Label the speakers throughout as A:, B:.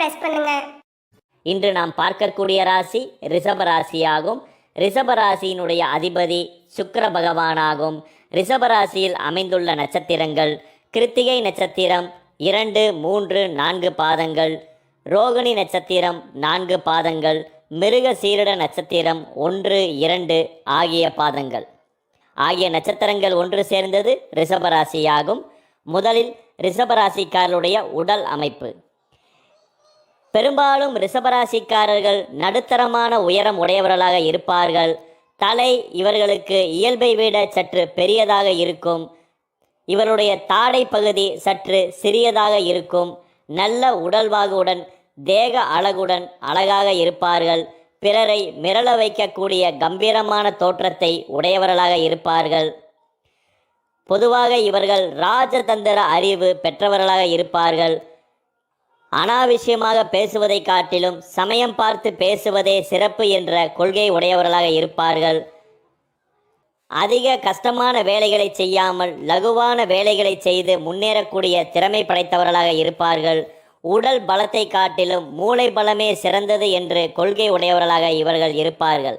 A: Press பண்ணுங்க.
B: இன்று நாம் பார்க்கக்கூடிய ராசி ரிஷப ராசியாகும். ரிஷப ராசியினுடைய அதிபதி சுக்கர பகவானாகும். ரிஷப ராசியில் அமைந்துள்ள நட்சத்திரங்கள் கிருத்திகை நட்சத்திரம் இரண்டு மூன்று நான்கு பாதங்கள் ரோகிணி நட்சத்திரம் நான்கு பாதங்கள் மிருக சீரட நட்சத்திரம் ஒன்று இரண்டு ஆகிய பாதங்கள். ஆகிய நட்சத்திரங்கள் ஒன்று சேர்ந்தது ரிஷபராசியாகும் முதலில் ரிஷபராசிக்காரருடைய உடல் அமைப்பு. பெரும்பாலும் ரிஷபராசிக்காரர்கள் நடுத்தரமான உயரம் உடையவர்களாக இருப்பார்கள். தலை இவர்களுக்கு இயல்பை விட சற்று பெரியதாக இருக்கும். இவருடைய தாடை பகுதி சற்று சிறியதாக இருக்கும். நல்ல உடல்வாகுடன் தேக அழகுடன் அழகாக இருப்பார்கள். பிறரை மிரள வைக்கக்கூடிய கம்பீரமான தோற்றத்தை உடையவர்களாக இருப்பார்கள். பொதுவாக இவர்கள் ராஜதந்திர அறிவு பெற்றவர்களாக இருப்பார்கள். அனாவசியமாக பேசுவதை காட்டிலும் சமயம் பார்த்து பேசுவதே சிறப்பு என்ற கொள்கை உடையவர்களாக இருப்பார்கள். அதிக கஷ்டமான வேலைகளை செய்யாமல் லகுவான வேலைகளை செய்து முன்னேறக்கூடிய திறமை படைத்தவர்களாக இருப்பார்கள். உடல் பலத்தை காட்டிலும் மூளை பலமே சிறந்தது என்று கொள்கை உடையவர்களாக இவர்கள் இருப்பார்கள்.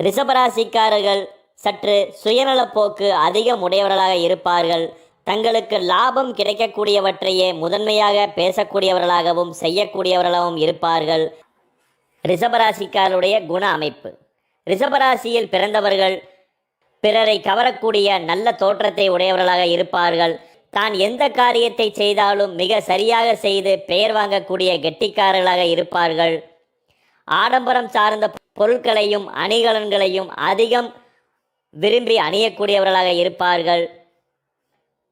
B: ரிஷபராசிக்காரர்கள் சற்று சுயநலப்போக்கு அதிகம் உடையவர்களாக இருப்பார்கள். தங்களுக்கு லாபம் கிடைக்கக்கூடியவற்றையே முதன்மையாக பேசக்கூடியவர்களாகவும் செய்யக்கூடியவர்களாகவும் இருப்பார்கள். ரிஷபராசிக்காருடைய குண அமைப்பு. ரிஷபராசியில் பிறந்தவர்கள் பிறரை கவரக்கூடிய நல்ல தோற்றத்தை உடையவர்களாக இருப்பார்கள். தான் எந்த காரியத்தை செய்தாலும் மிக சரியாக செய்து பெயர் வாங்கக்கூடிய கெட்டிக்காரர்களாக இருப்பார்கள். ஆடம்பரம் சார்ந்த பொருட்களையும் அணிகலன்களையும் அதிகம் விரும்பி அணியக்கூடியவர்களாக இருப்பார்கள்.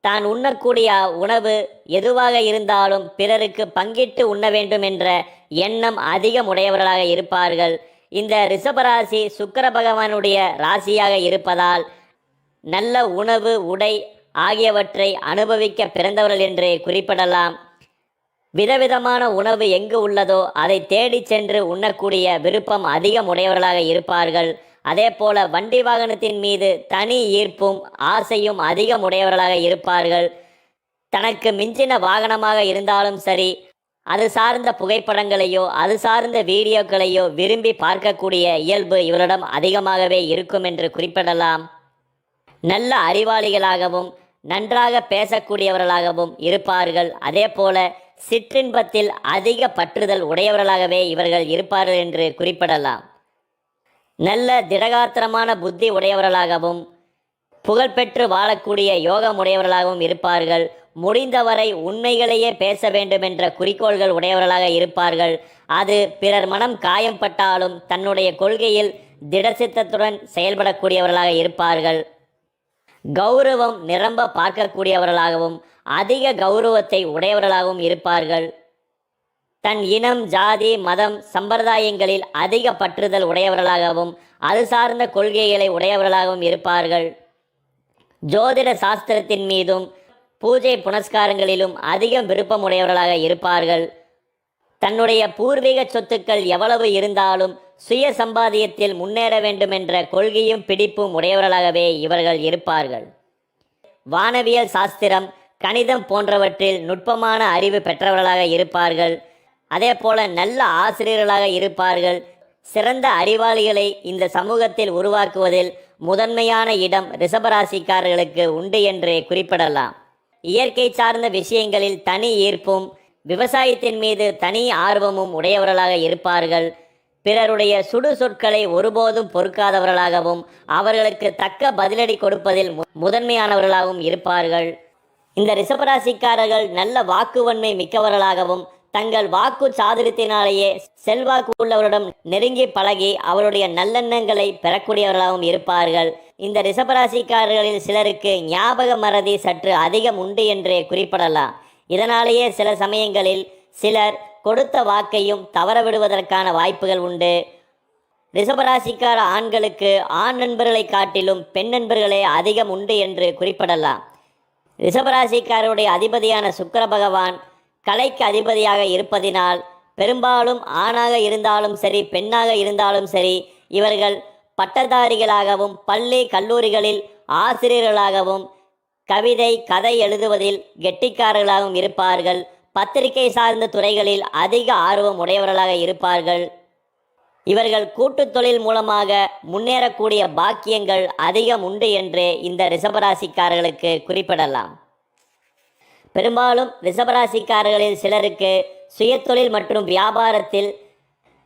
B: தான் உண்ணக்கூடிய உணவு எதுவாக இருந்தாலும் பிறருக்கு பங்கிட்டு உண்ண வேண்டும் என்ற எண்ணம் அதிகம் உடையவர்களாக இருப்பார்கள். இந்த ரிஷபராசி சுக்கர பகவானுடைய ராசியாக இருப்பதால் நல்ல உணவு உடை ஆகியவற்றை அனுபவிக்க பிறந்தவர்கள் என்று குறிப்பிடலாம். விதவிதமான உணவு எங்கு உள்ளதோ அதை தேடிச் சென்று உண்ணக்கூடிய விருப்பம் அதிகம் உடையவர்களாக இருப்பார்கள். அதே போல வண்டி வாகனத்தின் மீது தனி ஈர்ப்பும் ஆசையும் அதிகம் உடையவர்களாக இருப்பார்கள். தனக்கு மிஞ்சின வாகனமாக இருந்தாலும் சரி அது சார்ந்த புகைப்படங்களையோ அது சார்ந்த வீடியோக்களையோ விரும்பி பார்க்கக்கூடிய இயல்பு இவரிடம் அதிகமாகவே இருக்கும் என்று குறிப்பிடலாம். நல்ல அறிவாளிகளாகவும் நன்றாக பேசக்கூடியவர்களாகவும் இருப்பார்கள். அதே போல சிற்றின்பத்தில் அதிக பற்றுதல் உடையவர்களாகவே இவர்கள் இருப்பார்கள் என்று குறிப்பிடலாம். நல்ல திடகாத்திரமான புத்தி உடையவர்களாகவும் புகழ்பெற்று வாழக்கூடிய யோகம் உடையவர்களாகவும் இருப்பார்கள். முடிந்தவரை உண்மைகளையே பேச வேண்டும் என்ற குறிக்கோள்கள் உடையவர்களாக இருப்பார்கள். அது பிறர் மனம் காயம்பட்டாலும் தன்னுடைய கொள்கையில் திடசித்தத்துடன் செயல்படக்கூடியவர்களாக இருப்பார்கள். கௌரவம் நிரம்ப பார்க்கக்கூடியவர்களாகவும் அதிக கௌரவத்தை உடையவர்களாகவும் இருப்பார்கள். தன் இனம் ஜாதி மதம் சம்பிரதாயங்களில் அதிக பற்றுதல் உடையவர்களாகவும் அது சார்ந்த கொள்கைகளை உடையவர்களாகவும் இருப்பார்கள். ஜோதிட சாஸ்திரத்தின் மீதும் பூஜை புனஸ்காரங்களிலும் அதிகம் விருப்பம் உடையவர்களாக இருப்பார்கள். தன்னுடைய பூர்வீக சொத்துக்கள் எவ்வளவு இருந்தாலும் சுய சம்பாதியத்தில் முன்னேற வேண்டும் என்ற கொள்கையும் பிடிப்பும் உடையவர்களாகவே இவர்கள் இருப்பார்கள். வானவியல் சாஸ்திரம் கணிதம் போன்றவற்றில் நுட்பமான அறிவு பெற்றவர்களாக இருப்பார்கள். அதே போல நல்ல ஆசிரியர்களாக இருப்பார்கள். சிறந்த அறிவாளிகளை இந்த சமூகத்தில் உருவாக்குவதில் முதன்மையான இடம் ரிஷபராசிக்காரர்களுக்கு உண்டு என்று குறிப்பிடலாம். இயற்கை சார்ந்த விஷயங்களில் தனி ஈர்ப்பும் விவசாயத்தின் மீது தனி ஆர்வமும் உடையவர்களாக இருப்பார்கள். பிறருடைய சுடு சொற்களை ஒருபோதும் பொறுக்காதவர்களாகவும் அவர்களுக்கு தக்க பதிலடி கொடுப்பதில் மு- முதன்மையானவர்களாகவும் இருப்பார்கள். இந்த ரிஷபராசிக்காரர்கள் நல்ல வாக்குவன்மை மிக்கவர்களாகவும் தங்கள் வாக்கு சாதுரியத்தினாலேயே செல்வாக்கு உள்ளவரிடம் நெருங்கி பழகி அவருடைய நல்லெண்ணங்களை பெறக்கூடியவர்களாகவும் இருப்பார்கள். இந்த ரிஷபராசிக்காரர்களில் சிலருக்கு ஞாபக மறதி சற்று அதிகம் உண்டு என்றே குறிப்பிடலாம். இதனாலேயே சில சமயங்களில் சிலர் கொடுத்த வாக்கையும் தவற விடுவதற்கான வாய்ப்புகள் உண்டு. ரிஷபராசிக்கார ஆண்களுக்கு ஆண் நண்பர்களை காட்டிலும் பெண் நண்பர்களே அதிகம் உண்டு என்று குறிப்பிடலாம். ரிஷபராசிக்காரருடைய அதிபதியான சுக்கர பகவான் கலைக்கு அதிபதியாக இருப்பதினால் பெரும்பாலும் ஆணாக இருந்தாலும் சரி பெண்ணாக இருந்தாலும் சரி இவர்கள் பட்டதாரிகளாகவும் பள்ளி கல்லூரிகளில் ஆசிரியர்களாகவும் கவிதை கதை எழுதுவதில் கெட்டிக்காரர்களாகவும் இருப்பார்கள். பத்திரிகை சார்ந்த துறைகளில் அதிக ஆர்வம் உடையவர்களாக இருப்பார்கள். இவர்கள் கூட்டுத் தொழில் மூலமாக முன்னேறக்கூடிய பாக்கியங்கள் அதிகம் உண்டு என்று இந்த ரிசபராசிக்காரர்களுக்கு குறிப்பிடலாம். பெரும்பாலும் ரிஷபராசிக்காரர்களில் சிலருக்கு சுயத்தொழில் மற்றும் வியாபாரத்தில்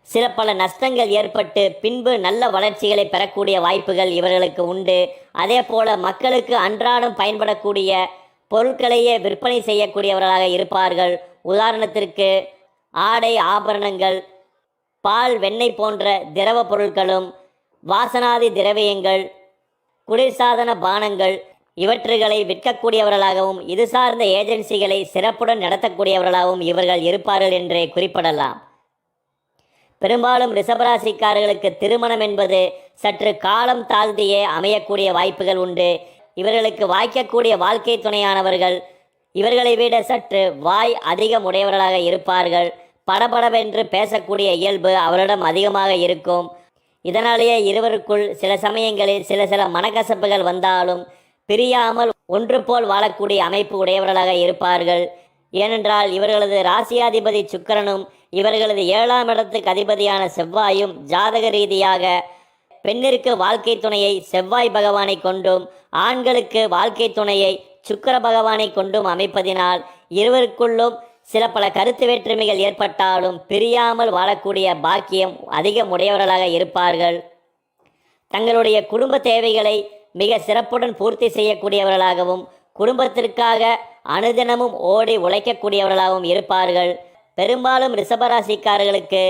B: சில பல நஷ்டங்கள் ஏற்பட்டு பின்பு நல்ல வளர்ச்சிகளை பெறக்கூடிய வாய்ப்புகள் இவர்களுக்கு உண்டு. அதே போல மக்களுக்கு அன்றாடம் பயன்படக்கூடிய பொருட்களையே விற்பனை செய்யக்கூடியவர்களாக இருப்பார்கள். உதாரணத்திற்கு ஆடை ஆபரணங்கள் பால் வெண்ணெய் போன்ற திரவ பொருட்களும் வாசனாதி திரவியங்கள் குளிர்சாதன பானங்கள் இவற்றுகளை விற்கக்கூடியவர்களாகவும் இது சார்ந்த ஏஜென்சிகளை சிறப்புடன் நடத்தக்கூடியவர்களாகவும் இவர்கள் இருப்பார்கள் என்றே குறிப்பிடலாம். பெரும்பாலும் ரிஷபராசிக்காரர்களுக்கு திருமணம் என்பது சற்று காலம் தாழ்ந்தியே அமையக்கூடிய வாய்ப்புகள் உண்டு. இவர்களுக்கு வாய்க்கக்கூடிய வாழ்க்கை துணையானவர்கள் இவர்களை விட சற்று வாய் அதிகம் உடையவர்களாக இருப்பார்கள். படபடவென்று பேசக்கூடிய இயல்பு அவரிடம் அதிகமாக இருக்கும். இதனாலேயே இருவருக்குள் சில சமயங்களில் சில சில மனக்கசப்புகள் வந்தாலும் பிரியாமல் ஒன்று போல் வாழக்கூடிய அமைப்பு உடையவர்களாக இருப்பார்கள். ஏனென்றால் இவர்களது ராசியாதிபதி சுக்கிரனும் இவர்களது ஏழாம் இடத்துக்கு அதிபதியான செவ்வாயும் ஜாதக ரீதியாக பெண்ணிற்கு வாழ்க்கை துணையை செவ்வாய் பகவானை கொண்டும் ஆண்களுக்கு வாழ்க்கை துணையை சுக்கிர பகவானை கொண்டும் அமைப்பதினால் இருவருக்குள்ளும் சில பல கருத்து வேற்றுமைகள் ஏற்பட்டாலும் பிரியாமல் வாழக்கூடிய பாக்கியம் அதிகம் உடையவர்களாக இருப்பார்கள். தங்களுடைய குடும்ப தேவைகளை மிக சிறப்புடன் பூர்த்தி செய்யக்கூடியவர்களாகவும் குடும்பத்திற்காக அனுதினமும் ஓடி உழைக்கக்கூடியவர்களாகவும் இருப்பார்கள். பெரும்பாலும் ரிஷபராசிக்காரர்களுக்கு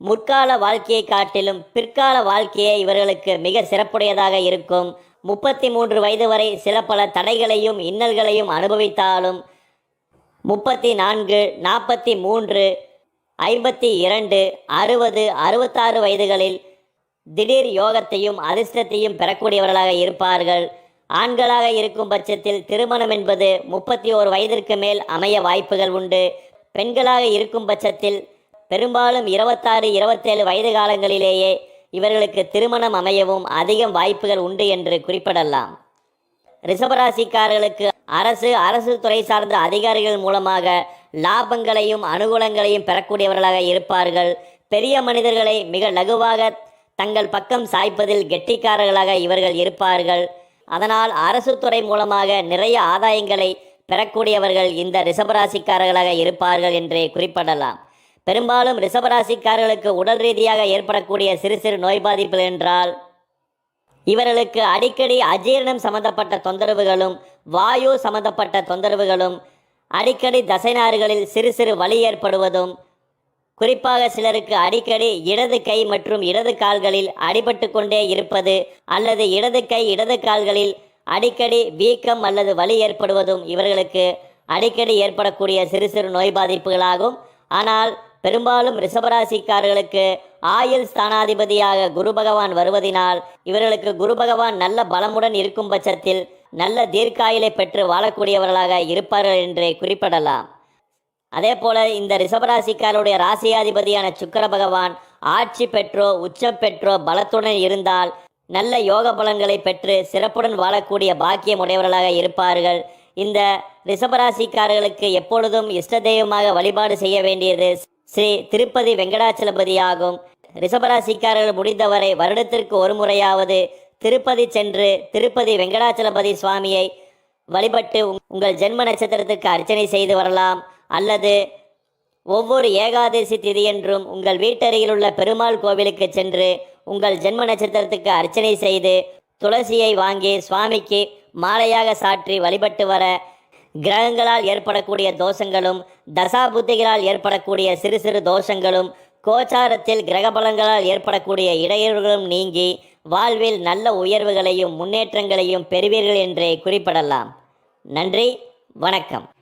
B: முற்கால வாழ்க்கையை காட்டிலும் பிற்கால வாழ்க்கையே இவர்களுக்கு மிக சிறப்புடையதாக இருக்கும். முப்பத்தி மூன்று வயது வரை சில பல தடைகளையும் இன்னல்களையும் அனுபவித்தாலும் முப்பத்தி நான்கு நாற்பத்தி மூன்று ஐம்பத்தி இரண்டு அறுபது அறுபத்தாறு வயதுகளில் திடீர் யோகத்தையும் அதிர்ஷ்டத்தையும் பெறக்கூடியவர்களாக இருப்பார்கள். ஆண்களாக இருக்கும் பட்சத்தில் திருமணம் என்பது முப்பத்தி ஓரு வயதிற்கு மேல் அமைய வாய்ப்புகள் உண்டு. பெண்களாக இருக்கும் பட்சத்தில் பெரும்பாலும் இருபத்தாறு இருபத்தேழு வயது காலங்களிலேயே இவர்களுக்கு திருமணம் அமையவும் அதிகம் வாய்ப்புகள் உண்டு என்று குறிப்பிடலாம். ரிஷபராசிக்காரர்களுக்கு அரசு அரசு துறை சார்ந்த அதிகாரிகள் மூலமாக லாபங்களையும் அனுகூலங்களையும் பெறக்கூடியவர்களாக இருப்பார்கள். பெரிய மனிதர்களை மிக லகுவாக தங்கள் பக்கம் சாய்ப்பதில் கெட்டிக்காரர்களாக இவர்கள் இருப்பார்கள். அதனால் அரசு துறை மூலமாக நிறைய ஆதாயங்களை பெறக்கூடியவர்கள் இந்த ரிஷபராசிக்காரர்களாக இருப்பார்கள் என்றே குறிப்பிடலாம். பெரும்பாலும் ரிஷபராசிக்காரர்களுக்கு உடல் ரீதியாக ஏற்படக்கூடிய சிறு சிறு நோய் பாதிப்புகள் என்றால் இவர்களுக்கு அடிக்கடி அஜீரணம் சம்பந்தப்பட்ட தொந்தரவுகளும் வாயு சம்பந்தப்பட்ட தொந்தரவுகளும் அடிக்கடி தசைநாறுகளில் சிறு சிறு வலி ஏற்படுவதும் குறிப்பாக சிலருக்கு அடிக்கடி இடது கை மற்றும் இடது கால்களில் அடிபட்டு கொண்டே இருப்பது அல்லது இடது கை இடது கால்களில் அடிக்கடி வீக்கம் அல்லது வலி ஏற்படுவதும் இவர்களுக்கு அடிக்கடி ஏற்படக்கூடிய சிறு சிறு நோய் பாதிப்புகளாகும். ஆனால் பெரும்பாலும் ரிஷபராசிக்காரர்களுக்கு ஆயுள் ஸ்தானாதிபதியாக குரு பகவான் வருவதினால் இவர்களுக்கு குரு பகவான் நல்ல பலமுடன் இருக்கும் பட்சத்தில் நல்ல தீர்க்காயிலை பெற்று வாழக்கூடியவர்களாக இருப்பார்கள் என்றே குறிப்பிடலாம். அதே போல இந்த ரிஷபராசிக்காரருடைய ராசியாதிபதியான சுக்கர பகவான் ஆட்சி பெற்றோ உச்சம் பெற்றோ பலத்துடன் இருந்தால் நல்ல யோக பலன்களை பெற்று சிறப்புடன் வாழக்கூடிய பாக்கியம் உடையவர்களாக இருப்பார்கள். இந்த ரிஷபராசிக்காரர்களுக்கு எப்பொழுதும் இஷ்ட தெய்வமாக வழிபாடு செய்ய வேண்டியது ஸ்ரீ திருப்பதி வெங்கடாச்சலபதி ஆகும் ரிஷபராசிக்காரர்கள் முடிந்தவரை வருடத்திற்கு ஒரு முறையாவது திருப்பதி சென்று திருப்பதி வெங்கடாச்சலபதி சுவாமியை வழிபட்டு உங்கள் ஜென்ம நட்சத்திரத்துக்கு அர்ச்சனை செய்து வரலாம். அல்லது ஒவ்வொரு ஏகாதசி திதியன்றும் உங்கள் வீட்டருகில் உள்ள பெருமாள் கோவிலுக்கு சென்று உங்கள் ஜென்ம நட்சத்திரத்துக்கு அர்ச்சனை செய்து துளசியை வாங்கி சுவாமிக்கு மாலையாக சாற்றி வழிபட்டு வர கிரகங்களால் ஏற்படக்கூடிய தோஷங்களும் தசாபுத்திகளால் ஏற்படக்கூடிய சிறு சிறு தோஷங்களும் கோச்சாரத்தில் கிரக பலங்களால் ஏற்படக்கூடிய இடையூறுகளும் நீங்கி வாழ்வில் நல்ல உயர்வுகளையும் முன்னேற்றங்களையும் பெறுவீர்கள் என்றே குறிப்பிடலாம். நன்றி வணக்கம்.